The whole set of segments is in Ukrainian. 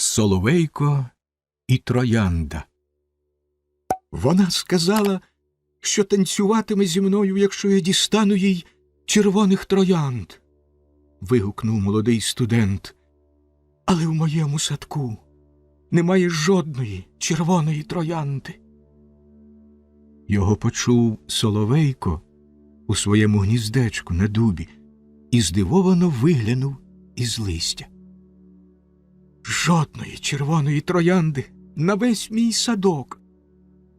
Соловейко і Троянда. Вона сказала, що танцюватиме зі мною, якщо я дістану їй червоних троянд. вигукнув молодий студент. Але в моєму садку немає жодної червоної троянди. Його почув Соловейко у своєму гніздечку на дубі і здивовано виглянув із листя. Жодної червоної троянди на весь мій садок,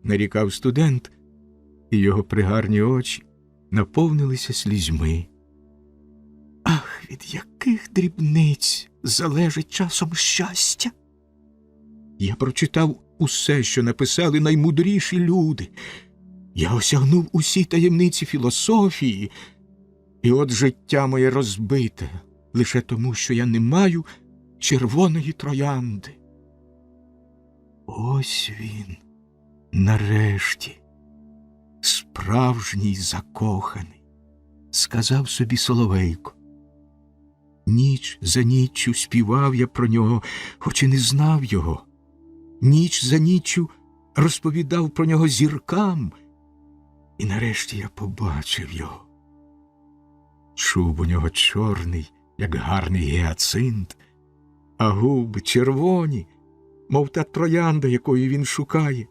нарікав студент, і його пригарні очі наповнилися слізьми. Ах, від яких дрібниць залежить часом щастя. Я прочитав усе, що написали наймудріші люди. Я осягнув усі таємниці філософії, і от життя моє розбите лише тому, що я не маю червоної троянди. Ось він, нарешті, справжній закоханий, сказав собі Соловейко. Ніч за ніччю співав я про нього, хоч і не знав його. Ніч за ніччю розповідав про нього зіркам, і нарешті я побачив його. Чуб у нього чорний, як гарний гіацинт, а губи червоні, мов та троянда, якої він шукає.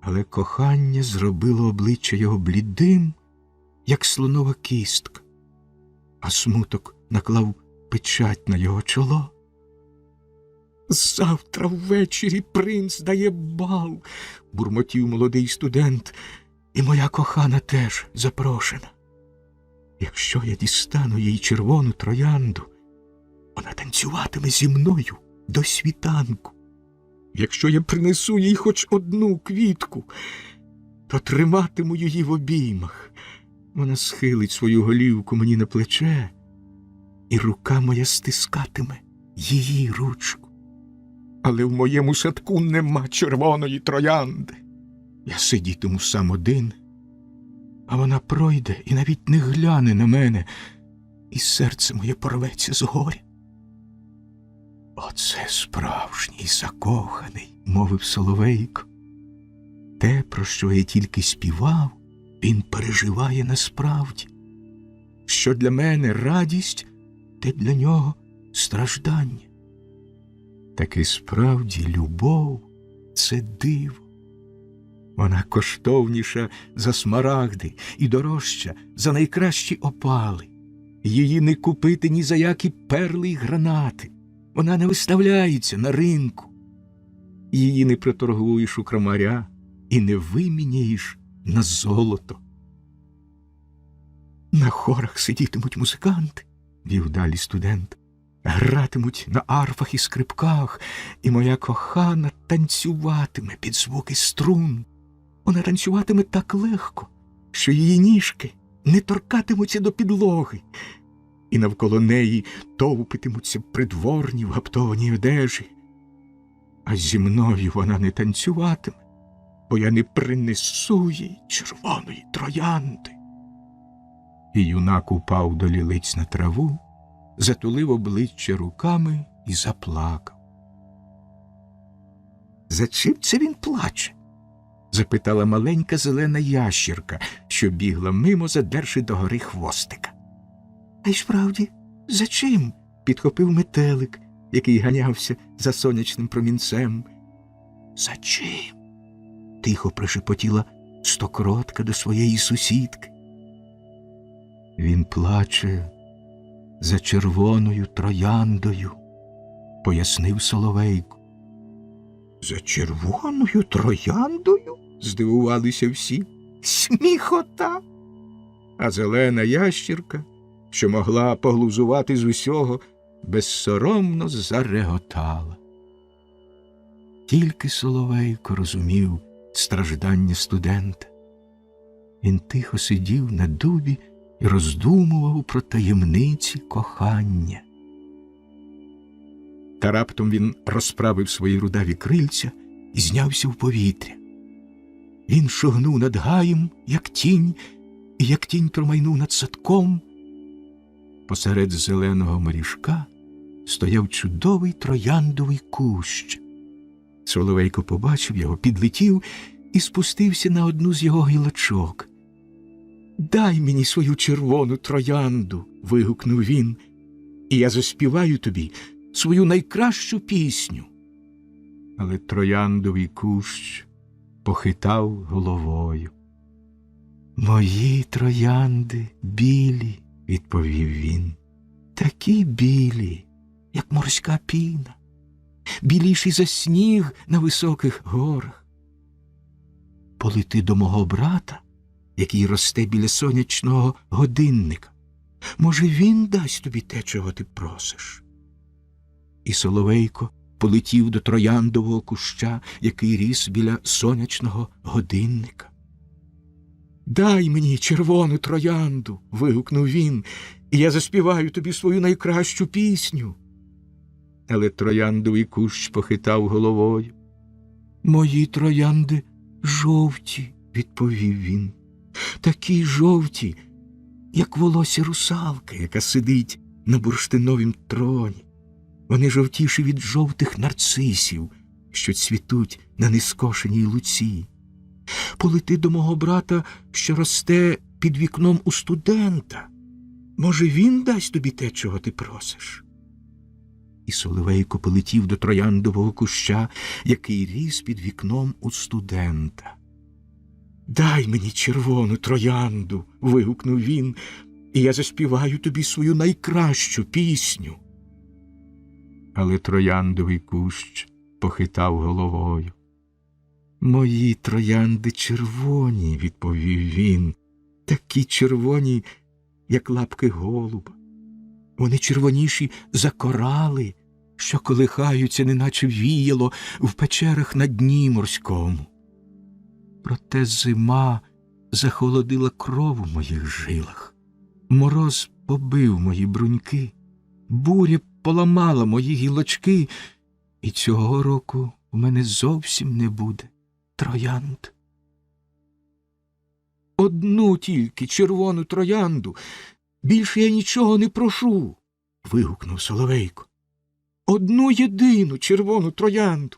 Але кохання зробило обличчя його блідим, як слонова кістка, а смуток наклав печать на його чоло. Завтра ввечері принц дає бал, бурмотів молодий студент, і моя кохана теж запрошена. Якщо я дістану їй червону троянду, вона танцюватиме зі мною до світанку. Якщо я принесу їй хоч одну квітку, то триматиму її в обіймах. Вона схилить свою голівку мені на плече, і рука моя стискатиме її ручку. Але в моєму садку нема червоної троянди. Я сидітиму сам один, а вона пройде і навіть не гляне на мене, і серце моє порветься з горя. Оце справжній закоханий, мовив Соловейко. Те, про що я тільки співав, він переживає насправді. Що для мене радість, те для нього страждання. Таки справді любов це диво. Вона коштовніша за смарагди і дорожча за найкращі опали. Її не купити ні за які перли й гранати. Вона не виставляється на ринку. Її не приторгуєш у крамаря і не виміняєш на золото. На хорах сидітимуть музиканти, вів далі студент, гратимуть на арфах і скрипках, і моя кохана танцюватиме під звуки струн. Вона танцюватиме так легко, що її ніжки не торкатимуться до підлоги, і навколо неї товпитимуться придворні в гаптованій одежі. А зі мною вона не танцюватиме, бо я не принесу їй червоної троянди. І юнак упав до лілиць на траву, затулив обличчя руками і заплакав. За чим це він плаче? запитала маленька зелена ящірка, що бігла мимо, задерши догори хвостика. А й справді, за чим? підхопив метелик, який ганявся за сонячним промінцем. За чим? тихо прошепотіла стокротка до своєї сусідки. Він плаче за червоною трояндою, пояснив Соловейко. За червоною трояндою? здивувалися всі. Сміхота. А зелена ящірка, що могла поглузувати з усього, безсоромно зареготала. Тільки Соловейко розумів страждання студента. Він тихо сидів на дубі і роздумував про таємниці кохання. Та раптом він розправив свої рудаві крильця і знявся в повітря. Він шугнув над гаєм, як тінь, і як тінь промайнув над садком. Посеред зеленого моріжка стояв чудовий трояндовий кущ. Соловейко побачив його, підлетів і спустився на одну з його гілочок. Дай мені свою червону троянду. вигукнув він, і я заспіваю тобі свою найкращу пісню. Але трояндовий кущ похитав головою. Мої троянди білі, відповів він, такі білі, як морська піна, біліші за сніг на високих горах. Полети до мого брата, який росте біля сонячного годинника. Може, він дасть тобі те, чого ти просиш. І Соловейко полетів до трояндового куща, який ріс біля сонячного годинника. Дай мені червону троянду. вигукнув він, і я заспіваю тобі свою найкращу пісню. Але трояндовий кущ похитав головою. Мої троянди жовті, відповів він, такі жовті, як волосся русалки, яка сидить на бурштиновім троні. Вони жовтіші від жовтих нарцисів, що цвітуть на нескошеній луці. Полети до мого брата, що росте під вікном у студента. Може, він дасть тобі те, чого ти просиш. І Соловейко полетів до трояндового куща, який ріс під вікном у студента. Дай мені червону троянду. вигукнув він, і я заспіваю тобі свою найкращу пісню. Але трояндовий кущ похитав головою. Мої троянди червоні, відповів він, такі червоні, як лапки голуба. Вони червоніші за корали, що колихаються, неначе віяло в печерах на дні морському. Проте зима захолодила кров у моїх жилах, мороз побив мої бруньки, буря поламала мої гілочки, і цього року у мене зовсім не буде троянд. Одну тільки червону троянду. Більше я нічого не прошу. вигукнув Соловейко. Одну єдину червону троянду.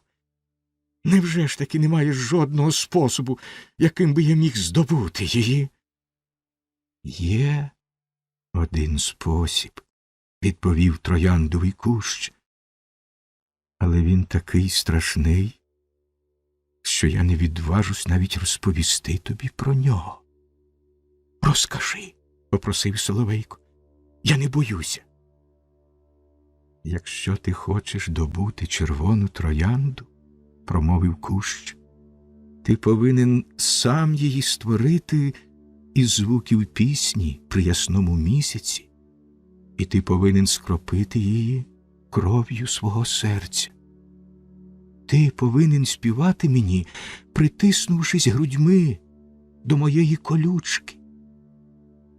Невже ж таки немає жодного способу, яким би я міг здобути її? Є один спосіб, відповів трояндовий кущ. Але він такий страшний, що я не відважусь навіть розповісти тобі про нього. Розкажи, попросив Соловейко. Я не боюся. Якщо ти хочеш добути червону троянду, промовив кущ, ти повинен сам її створити із звуків пісні при ясному місяці, і ти повинен скропити її кров'ю свого серця. Ти повинен співати мені, притиснувшись грудьми до моєї колючки.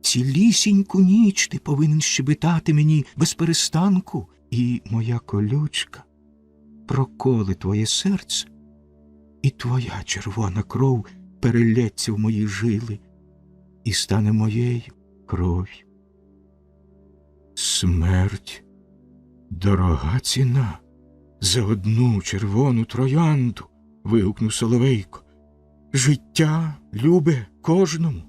Цілісіньку ніч ти повинен щебетати мені без перестанку, і моя колючка проколи твоє серце, і твоя червона кров перелється в мої жили і стане моєю кров'ю. Смерть дорога ціна за одну червону троянду. вигукнув Соловейко. Життя любе кожному.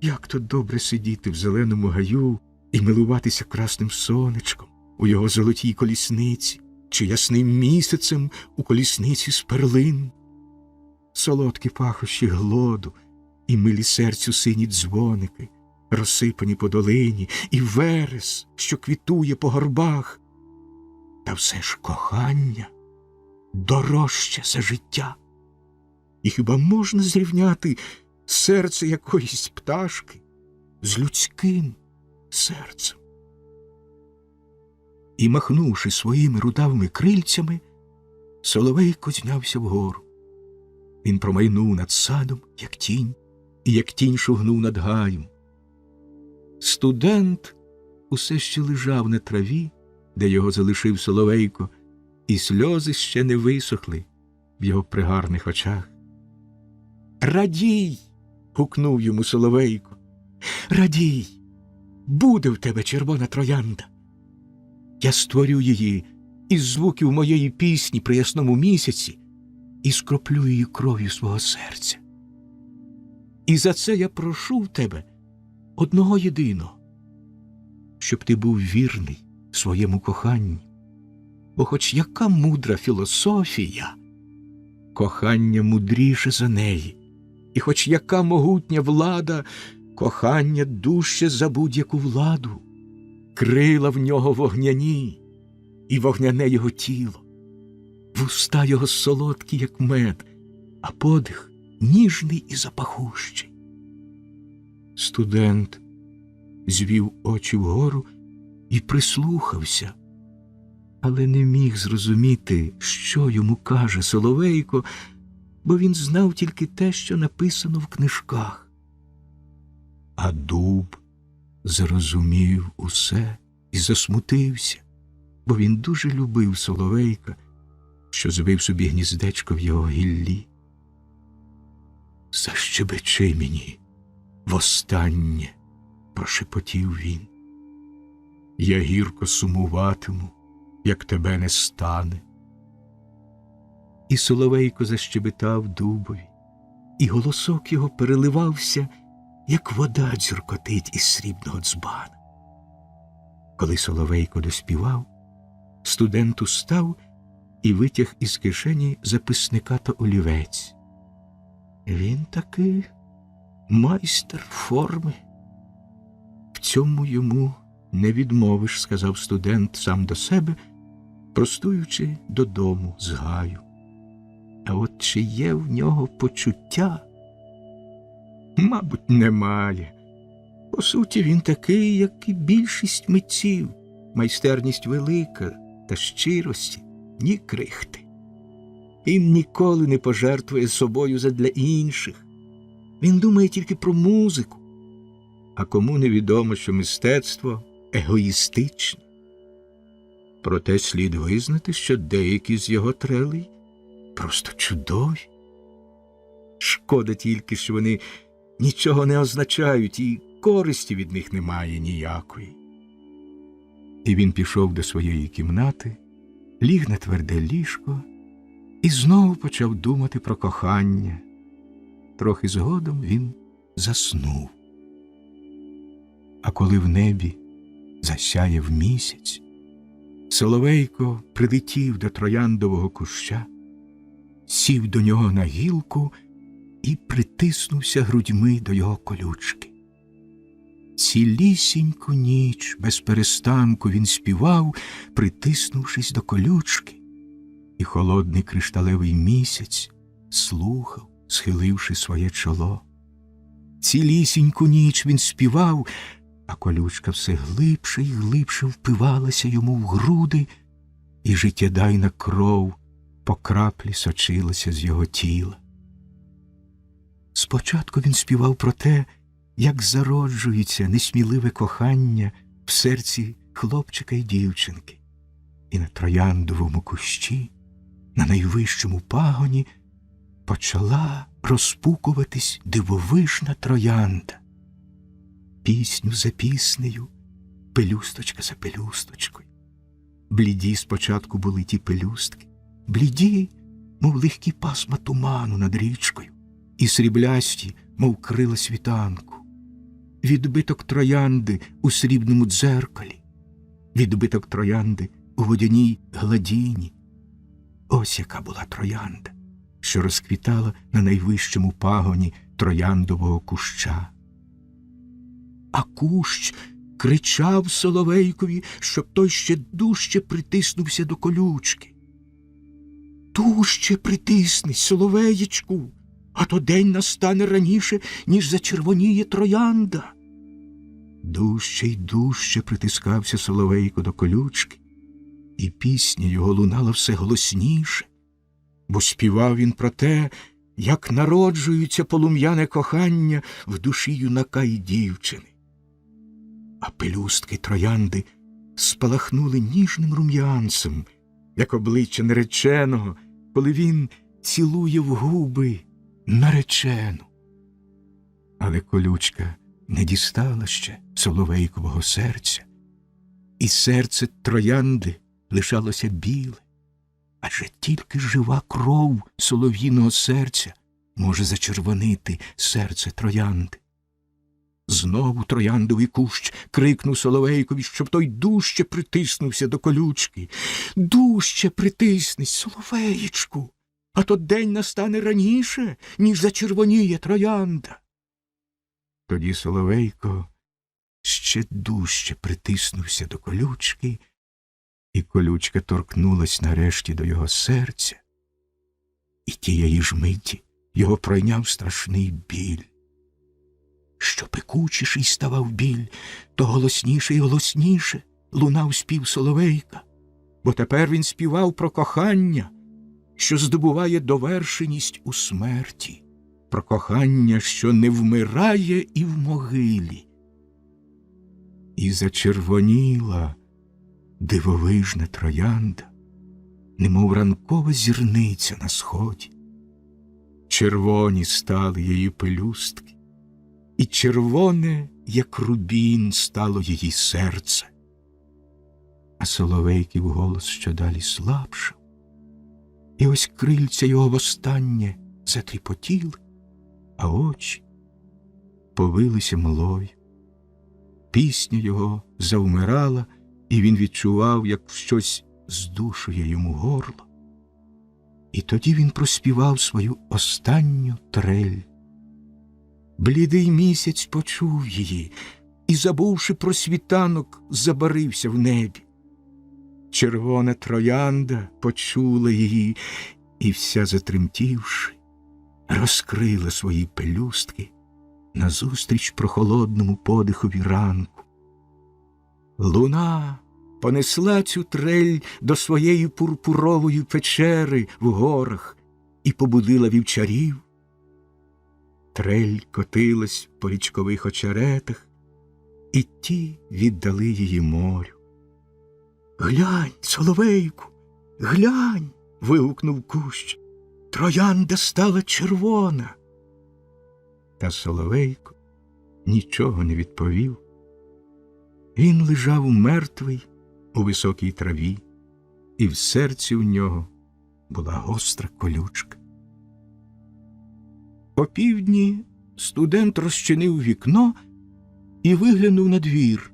Як то добре сидіти в зеленому гаю і милуватися красним сонечком у його золотій колісниці чи ясним місяцем у колісниці з перлин, солодкі пахощі глоду і милі серцю сині дзвоники, розсипані по долині, і верес, що квітує по горбах. Та все ж кохання дорожче за життя. І хіба можна зрівняти серце якоїсь пташки з людським серцем? І, махнувши своїми рудавими крильцями, Соловейко знявся вгору. Він промайнув над садом, як тінь, і як тінь шугнув над гаєм. Студент усе ще лежав на траві, де його залишив Соловейко, і сльози ще не висохли в його пригарних очах. Радій. гукнув йому Соловейко. Радій, буде в тебе червона троянда. Я створю її із звуків моєї пісні при ясному місяці і скроплю її кров'ю свого серця. І за це я прошу в тебе одного єдиного, щоб ти був вірний своєму коханню. Бо хоч яка мудра філософія, кохання мудріше за неї, і хоч яка могутня влада, кохання дужче за будь-яку владу, крила в нього вогняні, і вогняне його тіло, вуста його солодкі, як мед, а подих ніжний і запахущий. Студент звів очі вгору і прислухався, але не міг зрозуміти, що йому каже Соловейко, бо він знав тільки те, що написано в книжках. А дуб зрозумів усе і засмутився, бо він дуже любив Соловейка, що звив собі гніздечко в його гіллі. Защебечи мені востаннє, прошепотів він. Я гірко сумуватиму, як тебе не стане. І Соловейко защебетав дубові, і голосок його переливався, як вода дзюркотить із срібного дзбана. Коли Соловейко доспівав, студент устав і витяг із кишені записника та олівець. Він таки майстер форми. В цьому йому не відмовиш, сказав студент сам до себе, простуючи додому з гаю. А от чи є в нього почуття? Мабуть, немає. По суті, він такий, як і більшість митців, майстерність велика та щирості ні крихти. Він ніколи не пожертвує собою задля інших. Він думає тільки про музику, а кому невідомо, що мистецтво егоїстичне. Проте слід визнати, що деякі з його трелей просто чудові. Шкода тільки, що вони нічого не означають, і користі від них немає ніякої. І він пішов до своєї кімнати, ліг на тверде ліжко і знову почав думати про кохання. Трохи згодом він заснув. А коли в небі засяяв місяць, Соловейко прилетів до трояндового куща, сів до нього на гілку і притиснувся грудьми до його колючки. Цілісіньку ніч без перестанку він співав, притиснувшись до колючки, і холодний кришталевий місяць слухав, схиливши своє чоло. Цілісіньку ніч він співав, а колючка все глибше і глибше впивалася йому в груди, і життєдайна кров по краплі сочилася з його тіла. Спочатку він співав про те, як зароджується несміливе кохання в серці хлопчика й дівчинки, і на трояндовому кущі, на найвищому пагоні, почала розпукуватись дивовижна троянда. Пісню за піснею, пелюсточка за пелюсточкою. Бліді спочатку були ті пелюстки, бліді, мов легкі пасма туману над річкою, і сріблясті, мов крила світанку, відбиток троянди у срібному дзеркалі, відбиток троянди у водяній гладіні. Ось яка була троянда, що розквітала на найвищому пагоні трояндового куща. А кущ кричав Соловейкові, щоб той ще дужче притиснувся до колючки. Дужче притиснись, Соловеєчку, а то день настане раніше, ніж зачервоніє троянда. Дужче й дужче притискався Соловейко до колючки, і пісня його лунала все голосніше, бо співав він про те, як народжується полум'яне кохання в душі юнака і дівчини. А пелюстки троянди спалахнули ніжним рум'янцем, як обличчя нареченого, коли він цілує в губи наречену. Але колючка не дістала ще соловейкового серця, і серце троянди лишалося біле, адже тільки жива кров солов'їного серця може зачервонити серце троянди. Знову трояндовий кущ крикнув Соловейкові, щоб той дужче притиснувся до колючки. Дужче притиснись, Соловеєчку, а то день настане раніше, ніж зачервоніє троянда. Тоді Соловейко ще дужче притиснувся до колючки, і колючка торкнулась нарешті до його серця, і тієї ж миті його пройняв страшний біль. Що пекучіший ставав біль, то голосніше і голосніше лунав спів Соловейка, бо тепер він співав про кохання, що здобуває довершеність у смерті, про кохання, що не вмирає і в могилі. І зачервоніла дивовижна троянда, немов ранкова зірниця на сході. Червоні стали її пелюстки, і червоне, як рубін, стало її серце. А Соловейків голос щодалі слабшав, і ось крильця його востаннє затріпотіли, а очі повилися млою. Пісня його завмирала, і він відчував, як щось здушує йому горло. І тоді він проспівав свою останню трель. Блідий місяць почув її і, забувши про світанок, забарився в небі. Червона троянда почула її і, вся затремтівши, розкрила свої пелюстки назустріч прохолодному подихові ранку. Луна понесла цю трель до своєї пурпурової печери в горах і побудила вівчарів. Трель котилась по річкових очеретах, і ті віддали її морю. Глянь, соловейку, глянь. вигукнув кущ. Троянда стала червона. Та Соловейко нічого не відповів. Він лежав мертвий у високій траві, і в серці в нього була гостра колючка. О півдні студент розчинив вікно і виглянув на двір.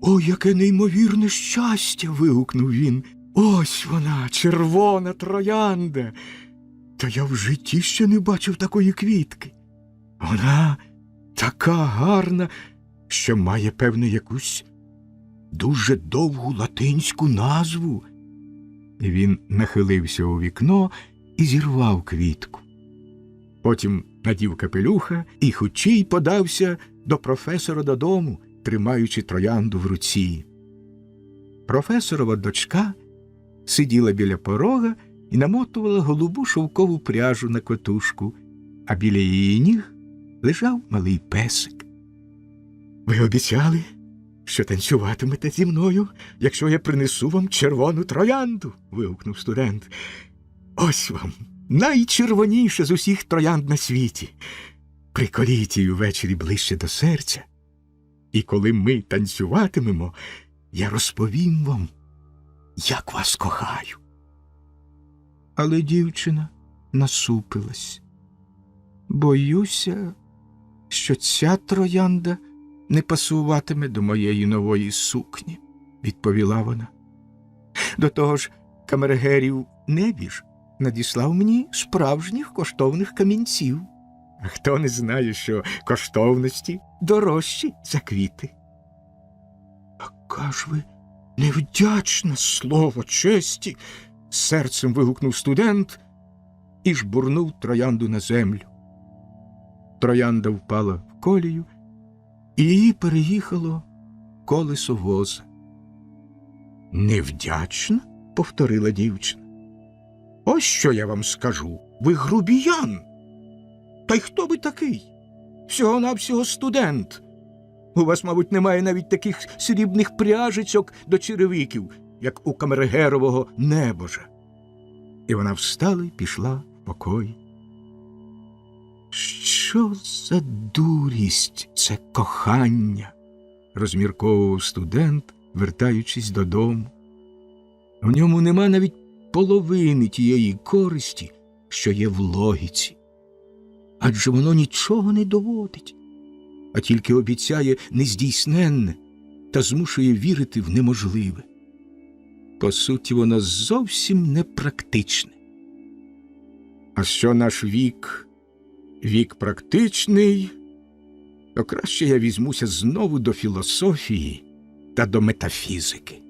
О, яке неймовірне щастя. вигукнув він. Ось вона, червона троянда. Та я в житті ще не бачив такої квітки. Вона така гарна, що має, певне, якусь дуже довгу латинську назву. Він нахилився у вікно і зірвав квітку. Потім надів капелюха і хучій подався до професора додому, тримаючи троянду в руці. Професорова дочка сиділа біля порога і намотувала голубу шовкову пряжу на котушку, а біля її ніг лежав малий песик. Ви обіцяли, що танцюватимете зі мною, якщо я принесу вам червону троянду. вигукнув студент. Ось вам найчервоніша з усіх троянд на світі. Приколіть її ввечері ближче до серця. І коли ми танцюватимемо, я розповім вам, як вас кохаю. Але дівчина насупилась. Боюся, що ця троянда не пасуватиме до моєї нової сукні, відповіла вона. До того ж, камергерів небіж надіслав мені справжніх коштовних камінців. А хто не знає, що коштовності дорожчі за квіти. Яка ж ви невдячне слово честі, серцем вигукнув студент і жбурнув троянду на землю. Троянда впала в колію, і її переїхало колесо воза. Невдячна? повторила дівчина. Ось що я вам скажу. Ви грубіян. Та й хто ви такий? Всього навсього студент. У вас, мабуть, немає навіть таких срібних пряжечок до черевиків, як у камергерового небожа. І вона встала і пішла в покої. Що за дурість це кохання? розмірковував студент, вертаючись додому. В ньому нема навіть половини тієї користі, що є в логіці. Адже воно нічого не доводить, а тільки обіцяє нездійсненне та змушує вірити в неможливе. По суті, воно зовсім непрактичне. А що наш вік, вік практичний, то краще я візьмуся знову до філософії та до метафізики.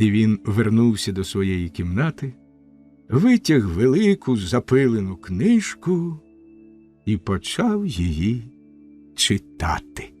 І він вернувся до своєї кімнати, витяг велику запилену книжку і почав її читати.